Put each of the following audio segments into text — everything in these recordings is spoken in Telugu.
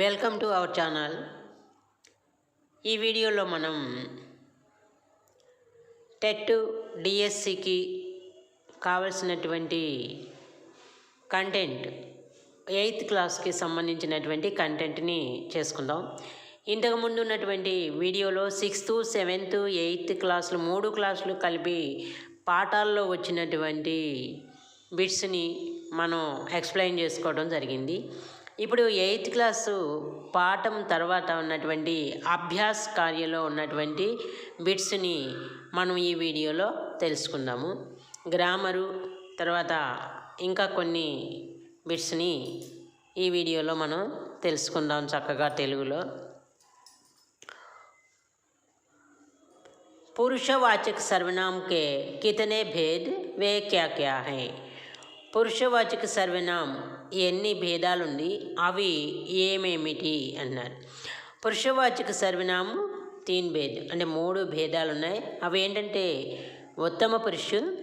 Welcome to our channel. ఈ వీడియోలో మనం టెట్ డిఎస్సికి కావలసినటువంటి కంటెంట్ ఎయిత్ క్లాస్కి సంబంధించినటువంటి కంటెంట్ని చేసుకుందాం. ఇంతకుముందు ఉన్నటువంటి వీడియోలో సిక్స్త్ సెవెంత్ ఎయిత్ క్లాసులు మూడు క్లాసులు కలిపి పాఠాల్లో వచ్చినటువంటి బిట్స్ని మనం ఎక్స్ప్లెయిన్ చేసుకోవడం జరిగింది. ఇప్పుడు ఎయిత్ క్లాసు పాఠం తర్వాత ఉన్నటువంటి అభ్యాస్ కార్యలో ఉన్నటువంటి బిట్స్ని మనం ఈ వీడియోలో తెలుసుకుందాము గ్రామరు తర్వాత ఇంకా కొన్ని బిట్స్ని ఈ వీడియోలో మనం తెలుసుకుందాం చక్కగా తెలుగులో पुरुषवाचक सर्वनाम के कितने भेद वे क्या क्या हैं పురుషవాచక సర్వనాం ఎన్ని భేదాలుండి అవి ఏమేమిటి అన్నారు. పురుషవాచక సర్వనామం తీన్ భేద్ అంటే మూడు భేదాలు ఉన్నాయి అవి ఏంటంటే ఉత్తమ పురుషు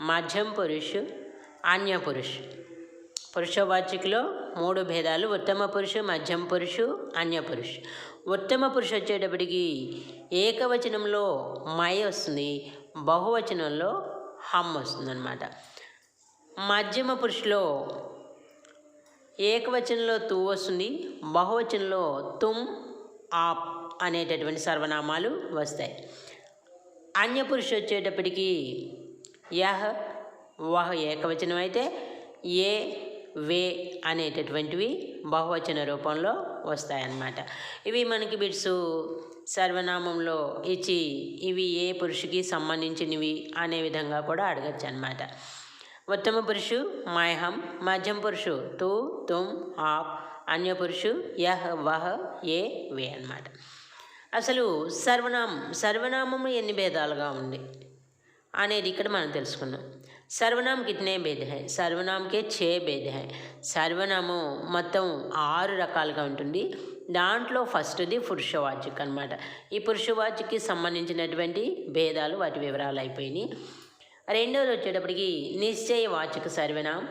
మధ్యం పురుషు అన్య పురుషు. పురుషవాచికలో మూడు భేదాలు ఉత్తమ పురుషు మధ్యం పురుషు అన్య పురుషు. ఉత్తమ పురుషు వచ్చేటప్పటికి ఏకవచనంలో మై వస్తుంది బహువచనంలో హమ్ వస్తుందన్నమాట. మధ్యమ పురుషులో ఏకవచనంలో తూ వస్తుంది బహువచనంలో తుమ్ ఆప్ అనేటటువంటి సర్వనామాలు వస్తాయి. అన్యపురుషు వచ్చేటప్పటికి యహ్ వహ్ ఏకవచనం అయితే ఏ వే అనేటటువంటివి బహువచన రూపంలో వస్తాయన్నమాట. ఇవి మనకి బిడ్స్ సర్వనామంలో ఇచ్చి ఇవి ఏ పురుషుకి సంబంధించినవి అనే విధంగా కూడా అడగచ్చు అనమాట ఉత్తమ పురుషు మహం మధ్యం పురుషు पुरुष తుమ్ ఆప్ అన్య పురుషు యహ్ వహ ఏ వే అనమాట అసలు సర్వనామం సర్వనామము ఎన్ని భేదాలుగా ఉంది అనేది ఇక్కడ మనం తెలుసుకున్నాం. సర్వనామ కిట్నే భేద హై సర్వనామకే చే భేద హై. సర్వనామం మొత్తం ఆరు రకాలుగా ఉంటుంది. దాంట్లో ఫస్ట్ది పురుషవాచిక్ అనమాట ఈ పురుషవాచిక్కి సంబంధించినటువంటి భేదాలు వాటి వివరాలు అయిపోయినాయి. రెండోది వచ్చేటప్పటికి నిశ్చయవాచక సర్వనాం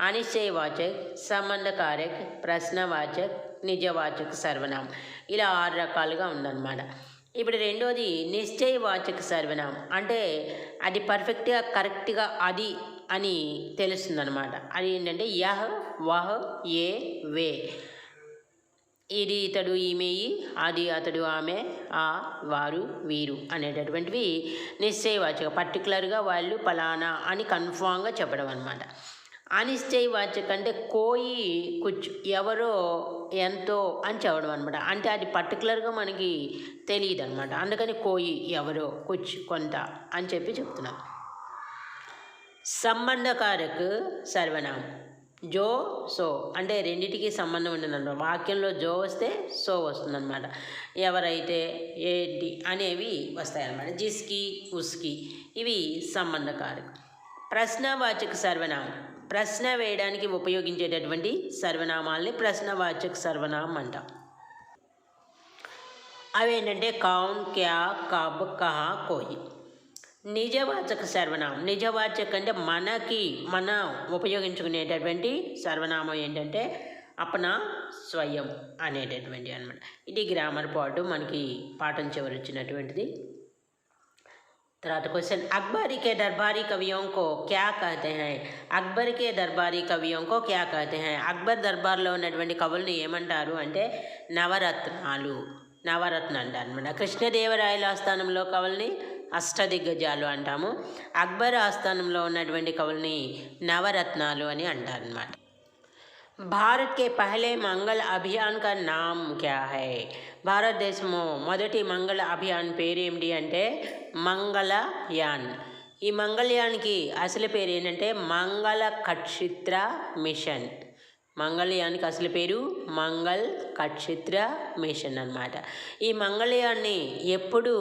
అనిశ్చయవాచక్ సంబంధకారక్ ప్రశ్నవాచక్ నిజవాచక సర్వనాం ఇలా ఆరు రకాలుగా ఉందన్నమాట. ఇప్పుడు రెండోది నిశ్చయవాచక సర్వనాం అంటే అది పర్ఫెక్ట్గా కరెక్ట్గా అది అని తెలుస్తుందన్నమాట. అది ఏంటంటే యహ్ వహ్ ఏ వే. ఇది ఇతడు ఈమె అది అతడు ఆమె ఆ వారు వీరు అనేటటువంటివి నిశ్చయవాచక పర్టికులర్గా వాళ్ళు ఫలానా అని కన్ఫామ్గా చెప్పడం అనమాట అనిశ్చయవాచక అంటే కోయి కుచ్చు ఎవరో ఎంతో అని చెప్పడం అనమాట అంటే అది పర్టికులర్గా మనకి తెలియదు అనమాట అందుకని కోయి ఎవరో కుచ్ కొంత అని చెప్పి చెప్తున్నాం. సంబంధకారకు సర్వనామం. జో సో అంటే రెండింటికి సంబంధం ఉంటుందన్నమాట. వాక్యంలో జో వస్తే సో వస్తుందన్నమాట. ఎవరైతే ఏంటి అనేవి వస్తాయన్నమాట. జిస్కి ఉస్కి ఇవి సంబంధకారక. ప్రశ్నవాచక సర్వనామం. ప్రశ్న వేయడానికి ఉపయోగించేటటువంటి సర్వనామాల్ని ప్రశ్నవాచక సర్వనామం అంటాం. అవి ఏంటంటే కౌన్ క్యా కబ్ కహా కోయి. నిజవాచక సర్వనామం. నిజవాచక అంటే మనకి మన ఉపయోగించుకునేటటువంటి సర్వనామం ఏంటంటే అపనా స్వయం అనేటటువంటి అనమాట ఇది గ్రామర్ పాటు మనకి పాఠం చివరి వచ్చినటువంటిది. తర్వాత క్వశ్చన్. అక్బరికే దర్బారీ కవియోంకో క్యా కహతే హై? అక్బర్ కే దర్బారీ కవియోంకో క్యా కహతే హై? అక్బర్ దర్బార్లో ఉన్నటువంటి కవులను ఏమంటారు అంటే నవరత్నాలు. నవరత్న అంటారు అనమాట కృష్ణదేవరాయల ఆస్థానంలో కవుల్ని అష్టదిగ్గజాలు అంటాము. అక్బర్ ఆస్థానంలో ఉన్నటువంటి కవుల్ని నవరత్నాలు అని అంటారనమాట భారత్ కే పహలే మంగళ అభియాన్ కా నామ్ క్యా హై? భారతదేశము మొదటి మంగళ అభియాన్ పేరు ఏమిటి అంటే మంగళయాన్. ఈ మంగళయాన్కి అసలు పేరు ఏంటంటే మంగళ కక్షిత్ర మిషన్. మంగళయానికి అసలు పేరు మంగళ్ కక్షిత్ర మిషన్ అన్నమాట. ఈ మంగళయాన్ని ఎప్పుడు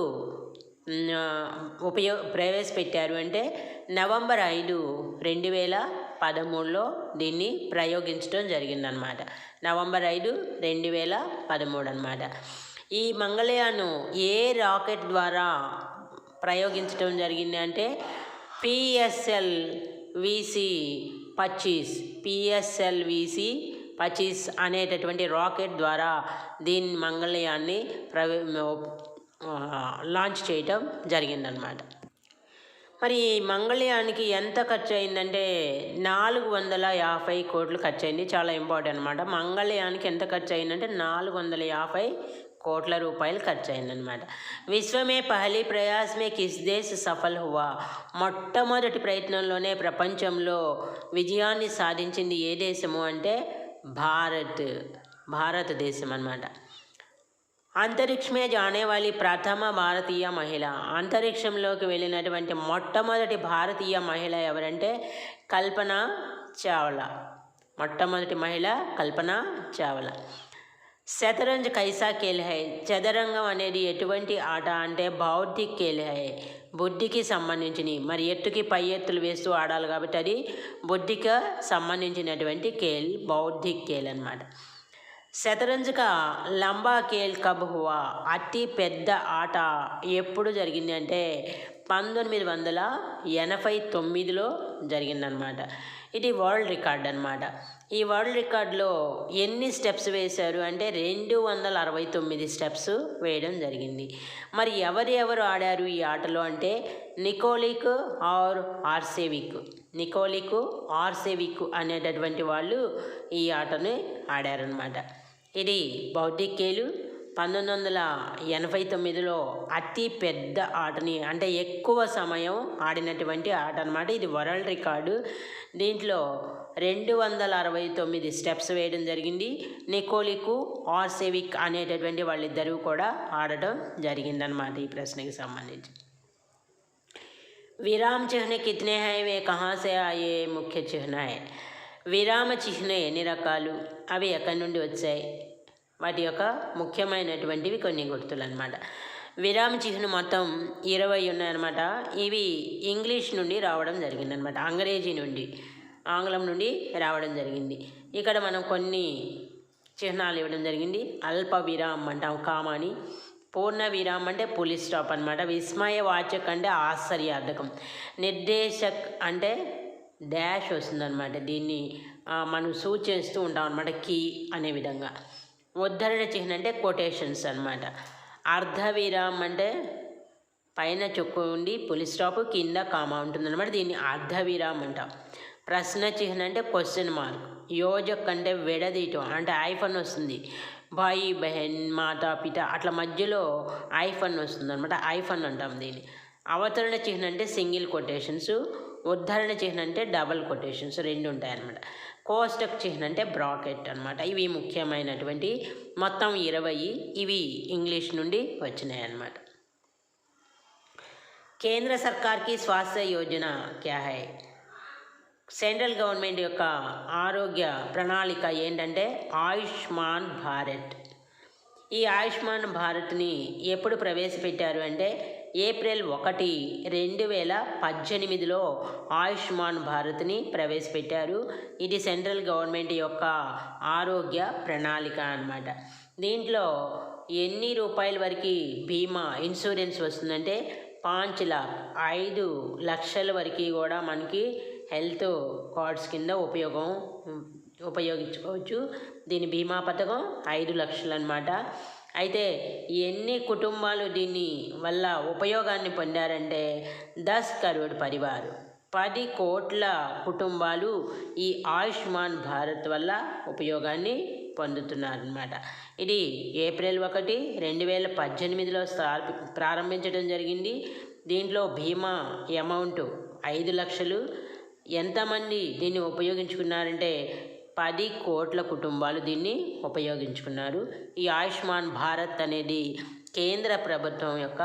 ఉపయో ప్రవేశపెట్టారు. అంటే నవంబర్ ఐదు రెండు వేల పదమూడులో దీన్ని ప్రయోగించడం జరిగిందనమాట నవంబర్ ఐదు రెండు వేల పదమూడు అనమాట ఈ మంగళయాను ఏ రాకెట్ ద్వారా ప్రయోగించడం జరిగింది అంటే పిఎస్ఎల్ విసి పచ్చీస్ పిఎస్ఎల్విసి పచీస్ అనేటటువంటి రాకెట్ ద్వారా దీని మంగళయాన్ని ప్రవే లాంచ్ చేయటం జరిగిందనమాట మరి మంగళయానికి ఎంత ఖర్చు అయిందంటే నాలుగు వందల యాభై కోట్లు ఖర్చు అయింది చాలా ఇంపార్టెంట్ అనమాట మంగళయానికి ఎంత ఖర్చు అయిందంటే నాలుగు వందల యాభై కోట్ల రూపాయలు ఖర్చు అయిందనమాట విశ్వమే పహలి ప్రయాసమే కిస్ దేశ్ సఫల్ హువా. మొట్టమొదటి ప్రయత్నంలోనే ప్రపంచంలో విజయాన్ని సాధించింది ఏ దేశము అంటే భారత్ భారతదేశం అన్నమాట. అంతరిక్షమే జానేవాళి ప్రథమ భారతీయ మహిళ. అంతరిక్షంలోకి వెళ్ళినటువంటి మొట్టమొదటి భారతీయ మహిళ ఎవరంటే కల్పన చావ్లా. మొట్టమొదటి మహిళ కల్పన చావ్లా. శతరంజ్ కైసా కేల్హై. చదరంగం అనేది ఎటువంటి ఆట అంటే బౌద్ధిక్ కేల్హై. బుద్ధికి సంబంధించినవి. మరి ఎత్తుకి పై ఎత్తులు వేస్తూ ఆడాలి కాబట్టి అది బుద్ధికి సంబంధించినటువంటి కేల్ బౌద్ధిక్ కేల్ అన్నమాట. శతరంజక లంబా కేల్ కబ్ హువా అతి పెద్ద ఆట ఎప్పుడు జరిగింది అంటే పంతొమ్మిది వందల ఎనభై తొమ్మిదిలో జరిగిందనమాట. ఇది వరల్డ్ రికార్డ్ అనమాట. ఈ వరల్డ్ రికార్డులో ఎన్ని స్టెప్స్ వేశారు అంటే రెండు వందల అరవై తొమ్మిది స్టెప్స్ వేయడం జరిగింది. మరి ఎవరు ఎవరు ఆడారు ఈ ఆటలో అంటే నికోలిక్ ఆర్ ఆర్సేవిక్. నికోలిక్ ఆర్సేవిక్ అనేటటువంటి వాళ్ళు ఈ ఆటని ఆడారనమాట. ఇది బౌద్ధికేలు పంతొమ్మిది వందల ఎనభై తొమ్మిదిలో అతి పెద్ద ఆటని అంటే ఎక్కువ సమయం ఆడినటువంటి ఆట అనమాట ఇది వరల్డ్ రికార్డు. దీంట్లో రెండు వందల అరవై తొమ్మిది స్టెప్స్ వేయడం జరిగింది. నికోలికు ఆర్సెవిక్ అనేటటువంటి వాళ్ళిద్దరూ కూడా ఆడటం జరిగిందనమాట ఈ ప్రశ్నకి సంబంధించి. విరామ్ చిహ్న కితనే హై వే ఆయే ముఖ్య చిహ్న హై విరామ చిహ్న ఎన్ని రకాలు? అవి ఎక్కడి నుండి వచ్చాయి? వాటి యొక్క ముఖ్యమైనటువంటివి కొన్ని గుర్తులు అనమాట విరామ చిహ్న మొత్తం ఇరవై ఉన్నాయన్నమాట. ఇవి ఇంగ్లీష్ నుండి రావడం జరిగిందనమాట అంగ్రేజీ నుండి ఆంగ్లం నుండి రావడం జరిగింది. ఇక్కడ మనం కొన్ని చిహ్నాలు ఇవ్వడం జరిగింది. అల్ప విరామం అంటాం కామాని. పూర్ణ విరామం అంటే పులి స్టాప్ అనమాట విస్మయ వాచక్ అంటే ఆశ్చర్యార్థకం. నిర్దేశక్ అంటే డాష్ వస్తుందన్నమాట. దీన్ని మనం సూచిస్తూ ఉంటాం అనమాట కీ అనే విధంగా. ఉద్ధరణ చిహ్నం అంటే కొటేషన్స్ అనమాట అర్ధ విరామం అంటే పైన చొక్కు ఉండి పులి స్టాప్ కింద కామా ఉంటుందన్నమాట. దీన్ని అర్ధ విరామం అంటాం. ప్రశ్న చిహ్నం అంటే క్వశ్చన్ మార్క్ యోజక్ అంటే విడదీయటం అంటే ఐఫన్ వస్తుంది. భాయి బెహన్ మాతా పిత అట్లా మధ్యలో ఐఫన్ వస్తుంది అనమాట ఐఫన్ అంటాం దీన్ని. అవతరణ చిహ్నం అంటే సింగిల్ కొటేషన్స్ ఉద్ధరణ చిహ్నం అంటే డబల్ కొటేషన్స్ రెండు ఉంటాయి అన్నమాట కోస్టక్ చిహ్నం అంటే బ్రాకెట్ అనమాట ఇవి ముఖ్యమైనటువంటి మొత్తం ఇరవై ఇవి ఇంగ్లీష్ నుండి వచ్చినాయి అన్నమాట కేంద్ర సర్కార్కి స్వాస్థ్య యోజన క్యా హై? సెంట్రల్ గవర్నమెంట్ యొక్క ఆరోగ్య ప్రణాళిక ఏంటంటే ఆయుష్మాన్ భారత్. ఈ ఆయుష్మాన్ భారత్ని ఎప్పుడు ప్రవేశపెట్టారు అంటే ఏప్రిల్ ఒకటి రెండు వేల పద్దెనిమిదిలో ఆయుష్మాన్ భారత్ని ప్రవేశపెట్టారు. ఇది సెంట్రల్ గవర్నమెంట్ యొక్క ఆరోగ్య ప్రణాళిక అన్నమాట. దీంట్లో ఎన్ని రూపాయల వరకు బీమా ఇన్సూరెన్స్ వస్తుందంటే పాంచ్ లాక్ ఐదు లక్షల వరకు కూడా మనకి హెల్త్ కార్డ్స్ కింద ఉపయోగం ఉపయోగించుకోవచ్చు. దీని బీమా పథకం ఐదు లక్షలు అనమాట అయితే ఎన్ని కుటుంబాలు దీని వల్ల ఉపయోగాన్ని పొందారంటే దస్ కరోడ్ పరివారు. పది కోట్ల కుటుంబాలు ఈ ఆయుష్మాన్ భారత్ వల్ల ఉపయోగాన్ని పొందుతున్నారనమాట ఇది ఏప్రిల్ ఒకటి రెండు వేల పద్దెనిమిదిలో స్థాపి ప్రారంభించడం జరిగింది. దీంట్లో బీమా అమౌంట్ ఐదు లక్షలు. ఎంతమంది దీన్ని ఉపయోగించుకున్నారంటే పది కోట్ల కుటుంబాలు దీన్ని ఉపయోగించుకున్నారు. ఈ ఆయుష్మాన్ భారత్ అనేది కేంద్ర ప్రభుత్వం యొక్క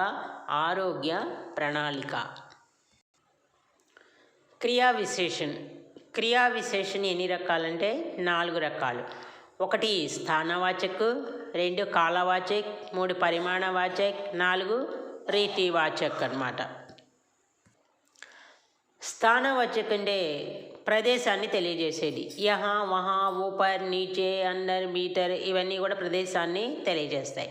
ఆరోగ్య ప్రణాళిక. క్రియా విశేషణ్ క్రియా విశేషణ ఎన్ని రకాలంటే నాలుగు రకాలు. ఒకటి స్థానవాచక్ రెండు కాలవాచక్ మూడు పరిమాణవాచక్ నాలుగు రీతివాచక్ అన్నమాట. స్థానవాచక్ అంటే ప్రదేశాన్ని తెలియజేసేది. యహా వహా ఊపర్ నీచే అండర్ మీటర్ ఇవన్నీ కూడా ప్రదేశాన్ని తెలియజేస్తాయి.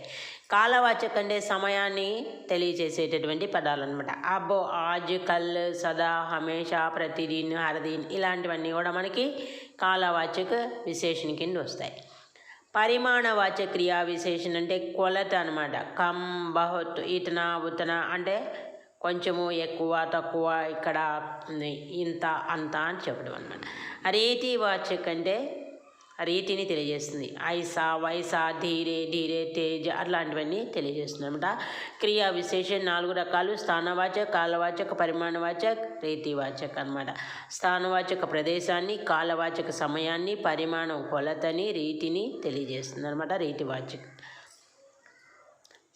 కాలవాచకంటే సమయాన్ని తెలియజేసేటటువంటి పదాలు అనమాట అబ్బో ఆజ్ కల్ సదా హమేషా ప్రతిదిన్ హరదీన్ ఇలాంటివన్నీ కూడా మనకి కాలవాచక విశేషణ కింద వస్తాయి. పరిమాణవాచక క్రియా విశేషణ అంటే కొలత అనమాట కమ్ బహుత్ ఇతన ఉతన అంటే కొంచెము ఎక్కువ తక్కువ ఇక్కడ ఇంత అంత అని చెప్పడం అనమాట రీతి వాచక్ అంటే రీతిని తెలియజేస్తుంది. ఐసా వైసా ధీరే ధీరే తేజ అట్లాంటివన్నీ తెలియజేస్తుంది అనమాట క్రియా విశేషం నాలుగు రకాలు స్థానవాచక కాలవాచక పరిమాణవాచక రీతివాచక అనమాట స్థానవాచక ప్రదేశాన్ని కాలవాచక సమయాన్ని పరిమాణం కొలతని రీతిని తెలియజేస్తుంది అనమాట రీతివాచక.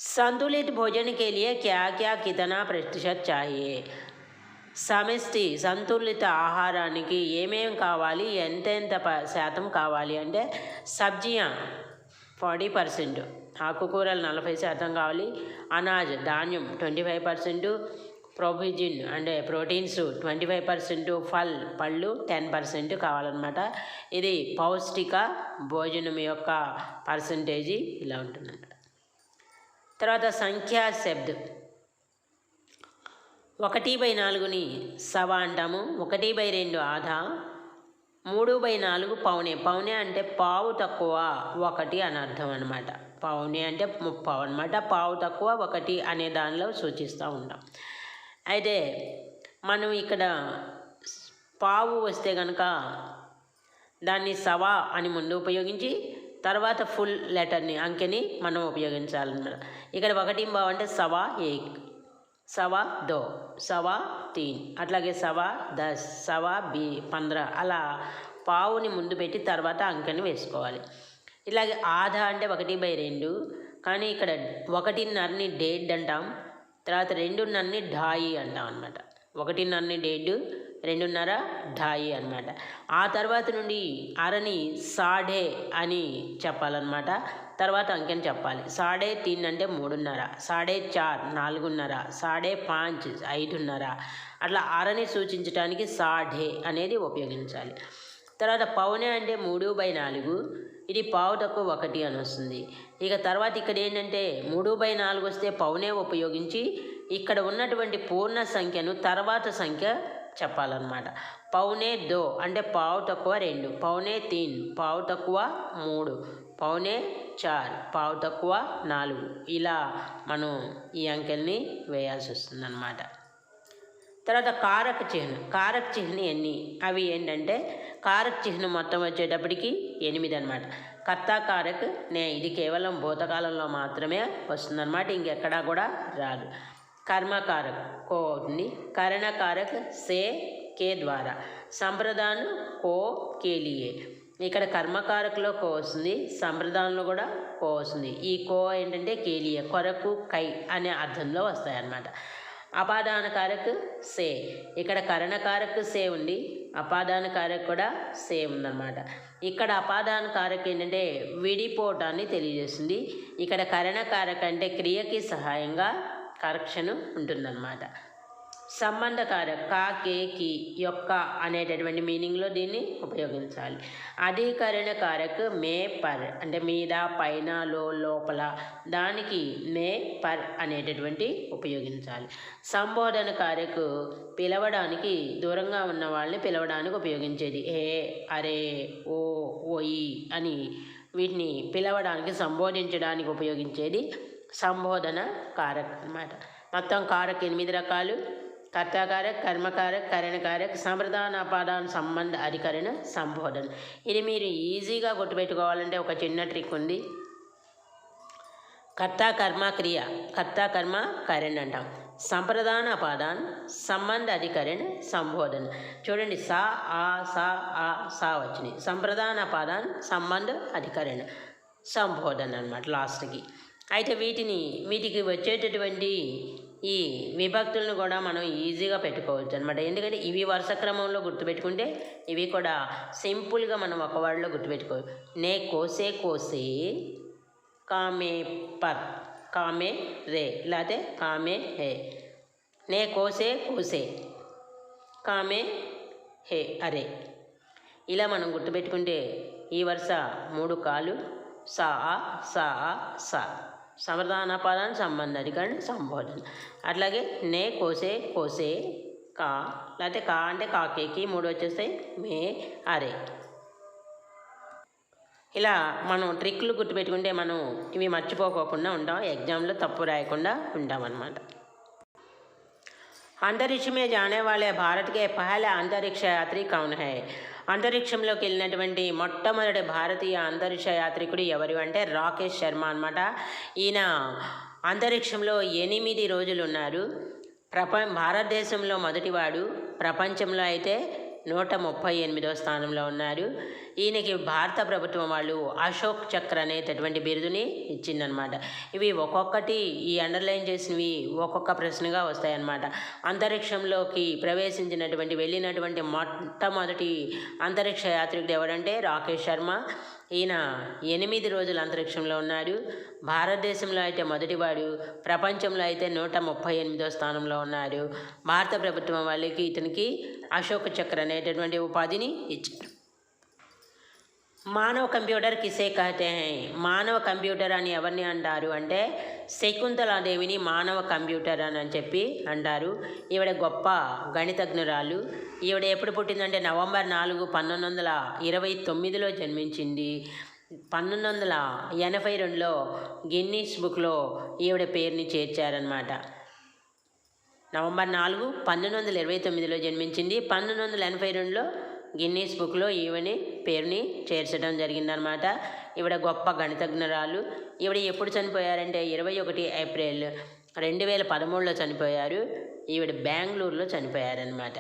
संतुलित भोजन के लिए क्या क्या कितना प्रतिशत चाहिए సమిష్టి సంతులిత ఆహారానికి ఏమేమి కావాలి ఎంతెంత ప శాతం కావాలి అంటే సబ్జియా ఫార్టీ పర్సెంట్ ఆకుకూరలు నలభై శాతం కావాలి అనాజ్ ధాన్యం ట్వంటీ ఫైవ్ పర్సెంట్ ప్రొవిజిన్ అంటే ప్రోటీన్స్ ట్వంటీ ఫైవ్ పర్సెంట్ ఫల్ పళ్ళు టెన్ పర్సెంట్ కావాలన్నమాట ఇది పౌష్టిక భోజనం యొక్క పర్సంటేజీ ఇలా ఉంటుందన్నమాట తర్వాత సంఖ్యా శబ్ద్. ఒకటి బై నాలుగుని సవ అంటాము. ఒకటి బై రెండు ఆధా. మూడు బై నాలుగు పౌనే. పౌనే అంటే పావు తక్కువ ఒకటి అని అర్థం అనమాట పౌనే అంటే ముప్పావు అనమాట పావు తక్కువ ఒకటి అనే దానిలో సూచిస్తూ ఉంటాం. అయితే మనం ఇక్కడ పావు వస్తే కనుక దాన్ని సవా అని ముందు ఉపయోగించి తర్వాత ఫుల్ లెటర్ని అంకెని మనం ఉపయోగించాలన్నమాట. ఇక్కడ ఒకటి బావు అంటే సవా ఏక్ సవా దో సవా తీన్ అట్లాగే సవా దస్ సవా బి పంద్ర అలా పావుని ముందు పెట్టి తర్వాత అంకెని వేసుకోవాలి. ఇలాగే ఆధా అంటే ఒకటి బై రెండు కానీ ఇక్కడ ఒకటిన్నరని డేడ్ అంటాం తర్వాత రెండున్నరని ఢాయి అంటాం అనమాట ఒకటిన్నరని డేడ్ రెండున్నర ఢాయి అనమాట ఆ తర్వాత నుండి అరని సాడే అని చెప్పాలన్నమాట. తర్వాత అంకెని చెప్పాలి? సాడే తీన్ అంటే మూడున్నర సాడే చార్ నాలుగున్నర సాడే పాంచ్ ఐదున్నర. అట్లా అరని సూచించడానికి సాఢే అనేది ఉపయోగించాలి. తర్వాత పౌనే అంటే మూడు బై నాలుగు ఇది పావు తక్కువ ఒకటి అని వస్తుంది. ఇక తర్వాత ఇక్కడ ఏంటంటే మూడు బై నాలుగు వస్తే పౌనే ఉపయోగించి ఇక్కడ ఉన్నటువంటి పూర్ణ సంఖ్యను తర్వాత సంఖ్య చెప్పాలన్నమాట. పౌనే దో అంటే పావు తక్కువ రెండు పౌనే తీన్ పావు తక్కువ మూడు పౌనే చార్ పావు తక్కువ నాలుగు. ఇలా మనం ఈ అంకెల్ని వేయాల్సి వస్తుంది అన్నమాట తర్వాత కారక చిహ్నం కారక చిహ్నం ఎన్ని? అవి ఏంటంటే కారక చిహ్నం మొత్తం వచ్చేటప్పటికి ఎనిమిది అనమాట కర్తా కారక్ నే ఇది కేవలం భూతకాలంలో మాత్రమే వస్తుందన్నమాట ఇంకెక్కడా కూడా రాదు. కర్మకారక్ కో ఉంది కరణకారక్ సే కే ద్వారా. సంప్రదాన్ కో కేలియే ఇక్కడ కర్మకారకులో కో వస్తుంది సంప్రదాయంలో కూడా కో వస్తుంది. ఈ కో ఏంటంటే కేలియ కొరకు కై అనే అర్థంలో వస్తాయన్నమాట. అపాదానకారక్ సే. ఇక్కడ కరణకారక్ సే ఉంది అపాదానకారక్ కూడా సే ఉందన్నమాట. ఇక్కడ అపాదానకారక్ ఏంటంటే విడిపోవటాన్ని తెలియజేస్తుంది. ఇక్కడ కరణకారక్ అంటే క్రియకి సహాయంగా కరెక్షన్ ఉంటుందన్నమాట. సంబంధకార కా కేకి యొక్క అనేటటువంటి మీనింగ్లో దీన్ని ఉపయోగించాలి. అధికరణ కారక్ మే పర్ అంటే మీద పైన లో లోపల దానికి మే పర్ అనేటటువంటి ఉపయోగించాలి. సంబోధన కారక్ పిలవడానికి దూరంగా ఉన్న వాళ్ళని పిలవడానికి ఉపయోగించేది ఏ అరే ఓ ఓయి అని వీటిని పిలవడానికి సంబోధించడానికి ఉపయోగించేది సంబోధన కారక్ అన్నమాట మొత్తం కారక్ ఎనిమిది రకాలు. కర్తాకారక్ కర్మకారక్ కరణకారక్ సంప్రదాన అపాదాన సంబంధ అధికరణ సంబోధన. ఇది మీరు ఈజీగా గుర్తుపెట్టుకోవాలంటే ఒక చిన్న ట్రిక్ ఉంది. కర్త కర్మ క్రియ. కర్త కర్మ కరణ్ అంటాం. సంప్రదాన అపాదాన్ సంబంధ అధికరణ సంబోధన. చూడండి సా ఆ సా ఆ సా వచ్చినాయి. సంప్రదాన అపాదాన్ సంబంధ అధికరణ సంబోధన అనమాట లాస్ట్కి. అయితే వీటిని వీటికి వచ్చేటటువంటి ఈ విభక్తులను కూడా మనం ఈజీగా పెట్టుకోవచ్చు అనమాట ఎందుకంటే ఇవి వరుస క్రమంలో గుర్తుపెట్టుకుంటే ఇవి కూడా సింపుల్గా మనం ఒక వర్డ్లో గుర్తుపెట్టుకోవచ్చు. నే కోసే కోసే కామే పర్ కామే రే లేకపోతే కామే హే. నే కోసే కోసే కామే హే అరే. ఇలా మనం గుర్తుపెట్టుకుంటే ఈ వరుస మూడు కాలు సా ఆ, సా ఆ, సా. సమర్థాన పదాన్ని సంబంధ అధికరణ సంబోధన అట్లాగే నే కోసే కోసే కా లేకపోతే కా అంటే కాకేకి మూడు వచ్చేస్తాయి మే అరే ఇలా మనం ట్రిక్లు గుర్తుపెట్టుకుంటే మనం ఇవి మర్చిపోకోకుండా ఉంటాం ఎగ్జామ్లో తప్పు రాయకుండా ఉంటాం అన్నమాట अंतरिक्ष में जाने वाले भारत के पहले अंतरिक्ष यात्री कौन है అంతరిక్షంలోకి వెళ్ళినటువంటి మొట్టమొదటి భారతీయ అంతరిక్ష యాత్రికుడు ఎవరు అంటే రాకేష్ శర్మ అనమాట ఈయన అంతరిక్షంలో ఎనిమిది రోజులు ఉన్నారు. ప్రప భారతదేశంలో మొదటివాడు ప్రపంచంలో అయితే నూట ముప్పై ఎనిమిదో స్థానంలో ఉన్నారు. ఈయనకి భారత ప్రభుత్వం వాళ్ళు అశోక్ చక్ర అనేటటువంటి బిరుదుని ఇచ్చిందనమాట ఇవి ఒక్కొక్కటి ఈ అండర్లైన్ చేసినవి ఒక్కొక్క ప్రశ్నగా వస్తాయన్నమాట. అంతరిక్షంలోకి ప్రవేశించినటువంటి వెళ్ళినటువంటి మొట్టమొదటి అంతరిక్ష యాత్రికుడు ఎవరంటే రాకేష్ శర్మ. ఈయన ఎనిమిది రోజులు అంతరిక్షంలో ఉన్నాడు. భారతదేశంలో అయితే మొదటివాడు ప్రపంచంలో అయితే నూట ముప్పై ఎనిమిదో స్థానంలో ఉన్నాడు. భారత ప్రభుత్వం వాళ్ళకి ఇతనికి అశోక చక్ర అనేటటువంటి ఉపాధిని ఇచ్చారు. మానవ కంప్యూటర్ కిసే కహతే మానవ కంప్యూటర్ అని ఎవరిని అంటారు అంటే శకుంతలాదేవిని మానవ కంప్యూటర్ అని అని చెప్పి అంటారు. ఈవిడ గొప్ప గణితజ్ఞురాలు. ఈవిడ ఎప్పుడు పుట్టిందంటే నవంబర్ నాలుగు పంతొమ్మిది వందల ఇరవై తొమ్మిదిలో జన్మించింది. పంతొమ్మిది వందల ఎనభై రెండులో గిన్నీస్ బుక్లో ఈవిడ పేరుని చేర్చారనమాట నవంబర్ నాలుగు పంతొమ్మిది వందల ఇరవై తొమ్మిదిలో జన్మించింది. పంతొమ్మిది వందల ఎనభై రెండులో గిన్నీస్ బుక్లో ఈవిని పేరుని చేర్చడం జరిగిందనమాట ఈవిడ గొప్ప గణితజ్ఞరాలు. ఈవిడ ఎప్పుడు చనిపోయారంటే ఇరవై ఒకటి ఏప్రిల్ రెండు వేల పదమూడులో చనిపోయారు. ఈవిడ బెంగళూరులో చనిపోయారనమాట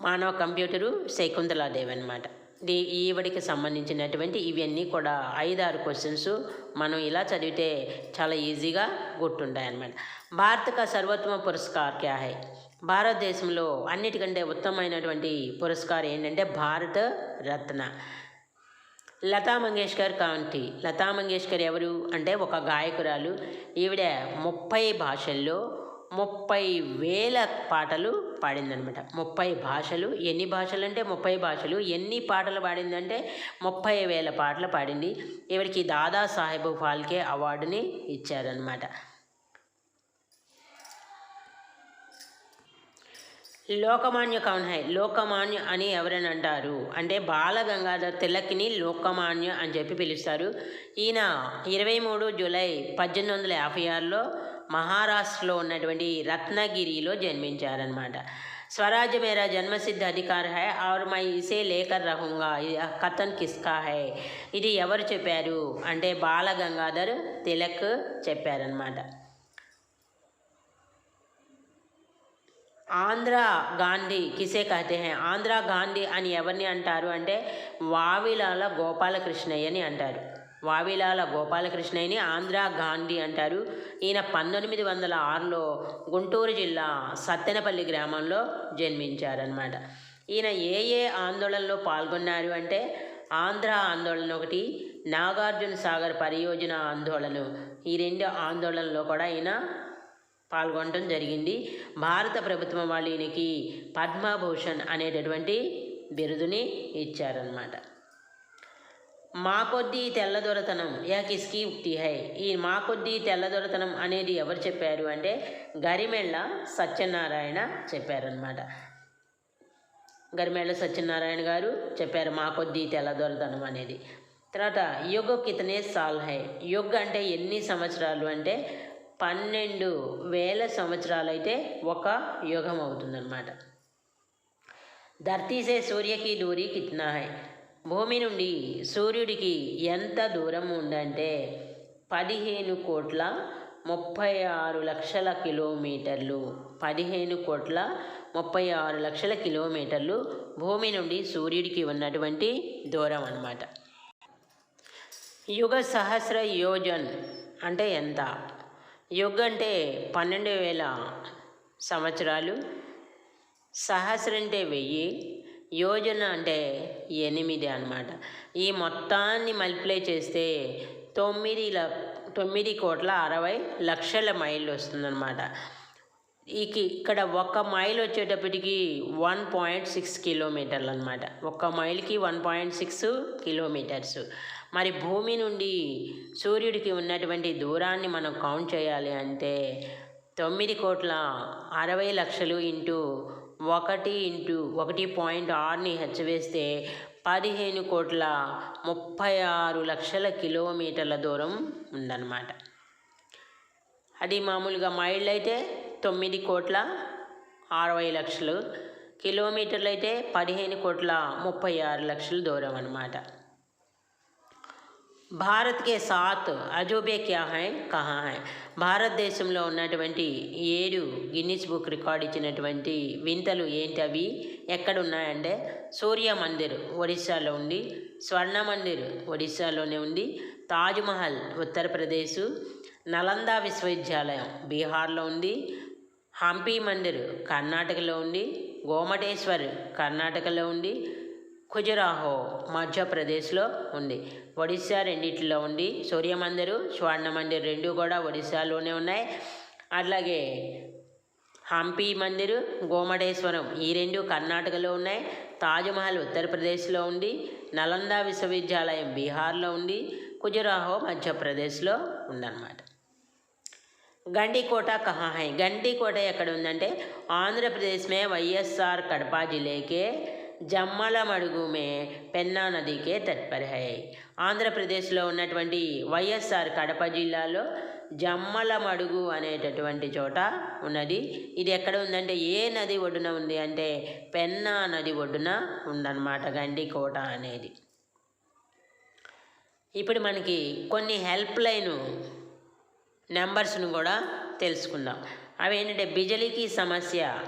మానవ కంప్యూటరు శకుంతలాదేవి అనమాట ఈవిడికి సంబంధించినటువంటి ఇవన్నీ కూడా ఐదారు క్వశ్చన్స్ మనం ఇలా చదివితే చాలా ఈజీగా గుర్తుంటాయి అన్నమాట భారత్ కా సర్వోత్తమ పురస్కార్ క్యా హై? భారతదేశంలో అన్నిటికంటే ఉత్తమమైనటువంటి పురస్కారం ఏంటంటే భారత రత్న. లతా మంగేష్కర్ కాంటి. లతా మంగేష్కర్ ఎవరు? అంటే ఒక గాయకురాలు. ఈవిడ ముప్పై భాషల్లో ముప్పై వేల పాటలు పాడిందనమాట. ముప్పై భాషలు ఎన్ని భాషలు అంటే ముప్పై భాషలు ఎన్ని పాటలు పాడిందంటే ముప్పై వేల పాటలు పాడింది. ఈవిడికి దాదా సాహెబ్ ఫాల్కే అవార్డుని ఇచ్చారనమాట. లోకమాన్య కౌన్ హై లోకమాన్య అని ఎవరని అంటారు? అంటే బాల గంగాధర్ తిలక్ని లోకమాన్య అని చెప్పి పిలుస్తారు. ఈయన ఇరవై మూడు జూలై పద్దెనిమిది వందల యాభై ఆరులో మహారాష్ట్రలో ఉన్నటువంటి రత్నగిరిలో జన్మించారనమాట స్వరాజ్య మేరా జన్మసిద్ధ అధికార్ హై और मैं इसे लेकर रहूँगा यह కథన్ కిస్కా హై ఇది ఎవరు చెప్పారు అంటే బాల గంగాధర్ తిలక్ చెప్పారనమాట ఆంధ్ర గాంధీ కిసే కహతే హై ఆంధ్ర గాంధీ అని ఎవరిని అంటారు అంటే వావిలాల గోపాలకృష్ణయ్యని అంటారు వావిలాల గోపాలకృష్ణయ్యని ఆంధ్ర గాంధీ అంటారు. ఈయన పంతొమ్మిది వందల ఆరులో గుంటూరు జిల్లా సత్తెనపల్లి గ్రామంలో జన్మించారనమాట ఈయన ఏ ఏ ఆందోళనలో పాల్గొన్నారు అంటే ఆంధ్ర ఆందోళన ఒకటి నాగార్జున సాగర్ పరియోజన ఆందోళన. ఈ రెండు ఆందోళనలో కూడా ఈయన పాల్గొనడం జరిగింది. భారత ప్రభుత్వం వాళ్ళు ఈయనకి పద్మభూషణ్ అనేటటువంటి బిరుదుని ఇచ్చారనమాట మా కొద్దీ తెల్లదొరతనం. Yeah కిస్కి ఉక్తి high. ఈ మా కొద్దీ తెల్లదొరతనం అనేది ఎవరు చెప్పారు అంటే గరిమెళ్ళ సత్యనారాయణ చెప్పారనమాట గరిమెళ్ళ సత్యనారాయణ గారు చెప్పారు మా కొద్దీ తెల్లదొరతనం అనేది. తర్వాత యుగ కితనే సాల్ హై. యుగ్ అంటే ఎన్ని సంవత్సరాలు అంటే పన్నెండు వేల సంవత్సరాలు అయితే ఒక యుగం అవుతుందన్నమాట. ధర్తీసే సూర్యకి దూరి కిత్నా హై. భూమి నుండి సూర్యుడికి ఎంత దూరం ఉందంటే పదిహేను కోట్ల ముప్పై ఆరు లక్షల కిలోమీటర్లు. పదిహేను కోట్ల ముప్పై ఆరు లక్షల కిలోమీటర్లు భూమి నుండి సూర్యుడికి ఉన్నటువంటి దూరం అన్నమాట. యుగ సహస్ర యోజన్ అంటే ఎంత? యుగ్ అంటే పన్నెండు వేల సంవత్సరాలు. సహస్ర అంటే వెయ్యి యోజన అంటే ఎనిమిది అన్నమాట. ఈ మొత్తాన్ని మల్టిప్లై చేస్తే తొమ్మిది ల తొమ్మిది కోట్ల అరవై లక్షల మైళ్ళు వస్తుందన్నమాట. ఇక ఇక్కడ ఒక మైల్ వచ్చేటప్పటికి వన్ పాయింట్ సిక్స్ కిలోమీటర్లు అనమాట ఒక మైల్కి వన్ పాయింట్ సిక్స్ కిలోమీటర్స్. మరి భూమి నుండి సూర్యుడికి ఉన్నటువంటి దూరాన్ని మనం కౌంట్ చేయాలి అంటే తొమ్మిది కోట్ల అరవై లక్షలు ఇంటూ ఒకటి ఇంటూ ఒకటి పాయింట్ ఆరుని హెచ్చవేస్తే పదిహేను కోట్ల ముప్పై ఆరు లక్షల కిలోమీటర్ల దూరం ఉందన్నమాట. అది మామూలుగా మైళ్ళు అయితే తొమ్మిది కోట్ల అరవై లక్షలు కిలోమీటర్లు అయితే పదిహేను కోట్ల ముప్పై ఆరు లక్షల దూరం అన్నమాట. భారత్ కే సాత్ అజూబే క్యా హై కహా హై భారతదేశంలో ఉన్నటువంటి ఏడు గిన్నిస్ బుక్ రికార్డ్ ఇచ్చినటువంటి వింతలు ఏంటి అవి? ఎక్కడ ఉన్నాయంటే సూర్య మందిర్ ఒడిశాలో ఉంది స్వర్ణ మందిర్ ఒడిశాలోనే ఉంది తాజ్మహల్ ఉత్తరప్రదేశ్ నలంద విశ్వవిద్యాలయం బీహార్లో ఉంది హంపి మందిర్ కర్ణాటకలో ఉంది గోమటేశ్వర్ కర్ణాటకలో ఉంది ఖుజురాహో మధ్యప్రదేశ్లో ఉంది. ఒడిశా రెండిట్లో ఉంది. సూర్యమందిరు స్వర్ణ మందిర్ రెండు కూడా ఒడిశాలోనే ఉన్నాయి. అట్లాగే హంపి మందిరు గోమటేశ్వరం ఈ రెండు కర్ణాటకలో ఉన్నాయి. తాజ్మహల్ ఉత్తరప్రదేశ్లో ఉంది. నలంద విశ్వవిద్యాలయం బీహార్లో ఉంది. ఖుజురాహో మధ్యప్రదేశ్లో ఉందన్నమాట. గండికోట కహాహై. గండికోట ఎక్కడ ఉందంటే ఆంధ్రప్రదేశ్ మే వైఎస్ఆర్ కడప జిల్లేకే జమ్మలమడుగుమే మే పెన్నా నదికే తట్ ఆంధ్రప్రదేశ్లో ఉన్నటువంటి వైఎస్ఆర్ కడప జిల్లాలో జమ్మలమడుగు అనేటటువంటి చోట ఉన్నది. ఇది ఎక్కడ ఉందంటే ఏ నది ఒడ్డున ఉంది అంటే పెన్నా నది ఒడ్డున ఉందన్నమాట గండికోట అనేది. ఇప్పుడు మనకి కొన్ని హెల్ప్ లైన్ నెంబర్స్ను కూడా తెలుసుకుందాం. అవి ఏంటంటే బిజలికి సమస్య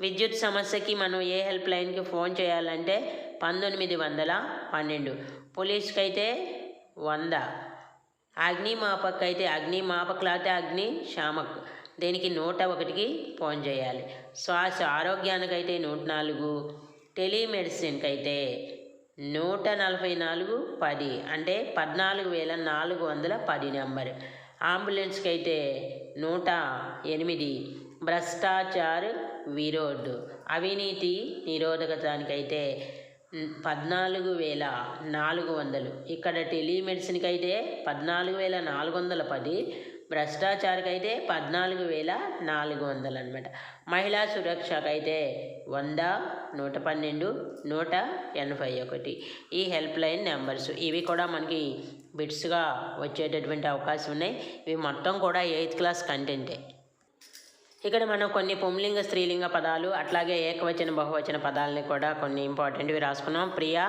విద్యుత్ సమస్యకి మనం ఏ హెల్ప్ లైన్కి ఫోన్ చేయాలంటే పంతొమ్మిది వందల పన్నెండు. పోలీస్కి అయితే వంద. అగ్నిమాపక్ అయితే అగ్నిమాపక్ లేకపోతే అగ్ని శామక్ దీనికి నూట ఒకటికి ఫోన్ చేయాలి. శ్వాస ఆరోగ్యానికైతే నూట నాలుగు. టెలిమెడిసిన్కి అయితే నూట నలభై నాలుగు పది. అంటే పద్నాలుగు వేల నాలుగు వందల పది నెంబర్. అంబులెన్స్కి అయితే నూట ఎనిమిది. భ్రష్టాచార్ విరోడ్ అవినీతి నిరోధకతానికైతే పద్నాలుగు వేల నాలుగు వందలు. ఇక్కడ టెలిమెడిసిన్కి అయితే పద్నాలుగు వేల నాలుగు వందల పది భ్రష్టాచారికి అయితే పద్నాలుగు వేల నాలుగు వందలు అనమాట మహిళా సురక్షకు అయితే వంద నూట పన్నెండు నూట ఎనభై ఒకటి. ఈ హెల్ప్ లైన్ నెంబర్స్. ఇవి కూడా మనకి బిట్స్గా వచ్చేటటువంటి అవకాశం ఉన్నాయి. ఇవి మొత్తం కూడా ఎయిత్ క్లాస్ కంటెంటే. ఇక్కడ మనం కొన్ని పుంలింగ స్త్రీలింగ పదాలు అట్లాగే ఏకవచన బహువచన పదాలని కూడా కొన్ని ఇంపార్టెంట్వి రాసుకున్నాం. ప్రియా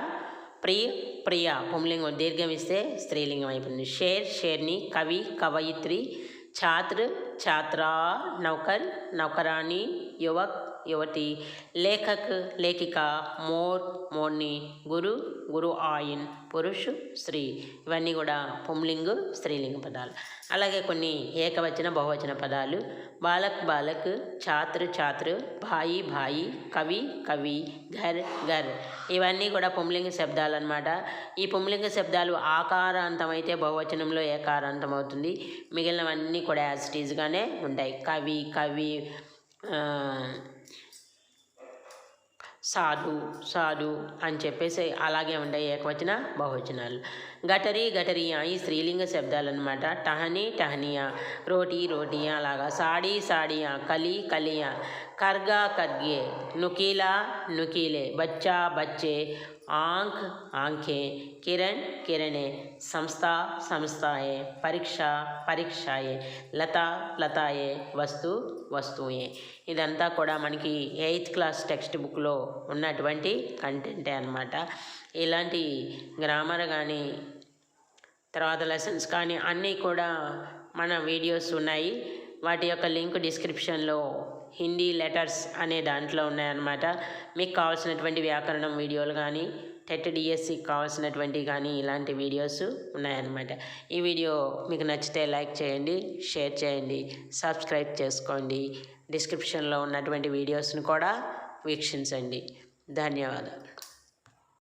ప్రియ ప్రియ పుంలింగం దీర్ఘం ఇస్తే స్త్రీలింగం అయిపోయింది షేర్ షేర్ని కవి కవయిత్రి ఛాత్ర ఛాత్రా నౌకర్ నౌకరాణి యువక్ యువతి లేఖక్ లేఖిక మోర్ మోర్ని గురు గురు ఆయిన్ పురుషు స్త్రీ. ఇవన్నీ కూడా పుంలింగు స్త్రీలింగ పదాలు. అలాగే కొన్ని ఏకవచన బహువచన పదాలు. బాలక్ బాలక్ ఛాత్ర ఛాత్ర భాయి భాయి కవి కవి ఘర్ ఘర్. ఇవన్నీ కూడా పుంలింగ శబ్దాలు అనమాట ఈ పుంలింగ శబ్దాలు ఆకారాంతం అయితే బహువచనంలో ఏకారాంతం అవుతుంది మిగిలినవన్నీ కూడా యాజిటీజ్గానే ఉంటాయి. కవి కవి సాధు సాధు అని చెప్పేసి అలాగే ఉంటాయి ఏకవచన బహువచనాలు. గటరి గటరియా ఈ స్త్రీలింగ శబ్దాలు అనమాట టహని టహనియా రోటీ రోటియా అలాగా. సాడీ సాడియా కలి కలియా. కర్గా కర్గే నుకీలా నుకీలే బచ్చా బచ్చే ఆంక్ ఆంఖే కిరణ్ కిరణే సంస్థ సంస్థాయే పరీక్ష పరీక్షాయే లత లతాయే వస్తు వస్తువుయే ఇదంతా కూడా మనకి ఎయిత్ క్లాస్ టెక్స్ట్ బుక్లో ఉన్నటువంటి కంటెంటే అనమాట ఇలాంటి గ్రామర్ కానీ తర్వాత లెసన్స్ కానీ అన్నీ కూడా మన వీడియోస్ ఉన్నాయి. వాటి యొక్క లింక్ డిస్క్రిప్షన్లో హిందీ లెటర్స్ అనే దాంట్లో ఉన్నాయన్నమాట. మీకు కావాల్సినటువంటి వ్యాకరణం వీడియోలు కానీ టెట్ డిఎస్సికి కావాల్సినటువంటి కానీ ఇలాంటి వీడియోస్ ఉన్నాయన్నమాట. ఈ వీడియో మీకు నచ్చితే లైక్ చేయండి షేర్ చేయండి సబ్స్క్రైబ్ చేసుకోండి. డిస్క్రిప్షన్లో ఉన్నటువంటి వీడియోస్ని కూడా వీక్షించండి. ధన్యవాదాలు.